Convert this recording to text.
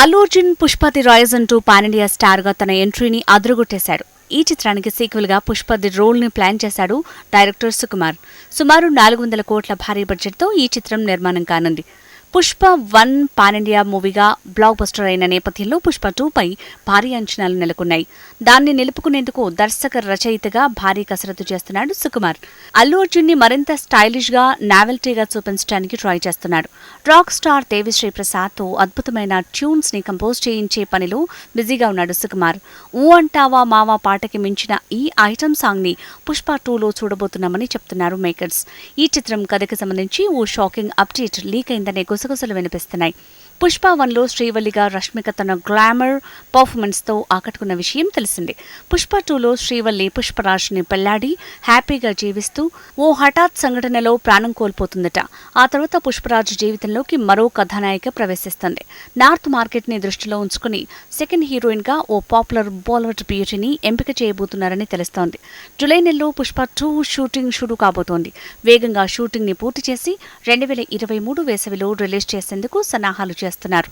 అల్లు అర్జున్ పుష్పతి రాయజ్ అంటూ పానిండియా స్టార్గా తన ఎంట్రీని అదురుగొట్టేశాడు. ఈ చిత్రానికి సీక్వెల్గా పుష్పతి రోల్ని ప్లాన్ చేశాడు డైరెక్టర్ సుకుమార్. సుమారు నాలుగు వందల కోట్ల భారీ బడ్జెట్తో ఈ చిత్రం నిర్మాణం కానుంది. పుష్ప వన్ పాన్ ఇండియా మూవీగా బ్లాక్ బస్టర్ అయిన నేపథ్యంలో పుష్ప టూ పై భారీ అంచనాలు నెలకొన్నాయి. దాన్ని నిలుపుకునేందుకు దర్శక రచయితగా భారీ కసరత్తు చేస్తున్నాడు సుకుమార్. అల్లు అర్జున్ని మరింత స్టైలిష్గా నావెల్టీగా చూపించడానికి ట్రై చేస్తున్నాడు. రాక్ స్టార్ దేవిశ్రీ ప్రసాద్తో అద్భుతమైన ట్యూన్స్ని కంపోజ్ చేయించే పనిలో బిజీగా ఉన్నాడు సుకుమార్. ఊ అంటావా మావా పాటకి మించిన ఈ ఐటమ్ సాంగ్ని పుష్ప టూలో చూడబోతున్నామని చెప్తున్నారు మేకర్స్. ఈ చిత్రం కథకి సంబంధించి ఓ షాకింగ్ అప్డేట్ లీక్ అయిందనే గుసగుసలు వినిపిస్తున్నాయి. పుష్ప వన్లో శ్రీవల్లిగా రష్మిక తన గ్లామర్ పర్ఫార్మెన్స్తో ఆకట్టుకున్న విషయం తెలిసిందే. పుష్ప టూలో శ్రీవల్లి పుష్పరాజ్ని పెళ్ళాడి హ్యాపీగా జీవిస్తూ ఓ హఠాత్ సంఘటనలో ప్రాణం కోల్పోతుందట. ఆ తర్వాత పుష్పరాజ్ జీవితంలోకి మరో కథానాయిక ప్రవేశిస్తుంది. నార్త్ మార్కెట్ని దృష్టిలో ఉంచుకుని సెకండ్ హీరోయిన్గా ఓ పాపులర్ బాలీవుడ్ బ్యూటీని ఎంపిక చేయబోతున్నారని తెలుస్తోంది. జులై నెలలో పుష్ప టూ షూటింగ్ షురూ కాబోతోంది. వేగంగా షూటింగ్ని పూర్తి చేసి రెండు వేల ఇరవై మూడు వేసవిలో రిలీజ్ చేసేందుకు సన్నాహాలు చేస్తున్నారు.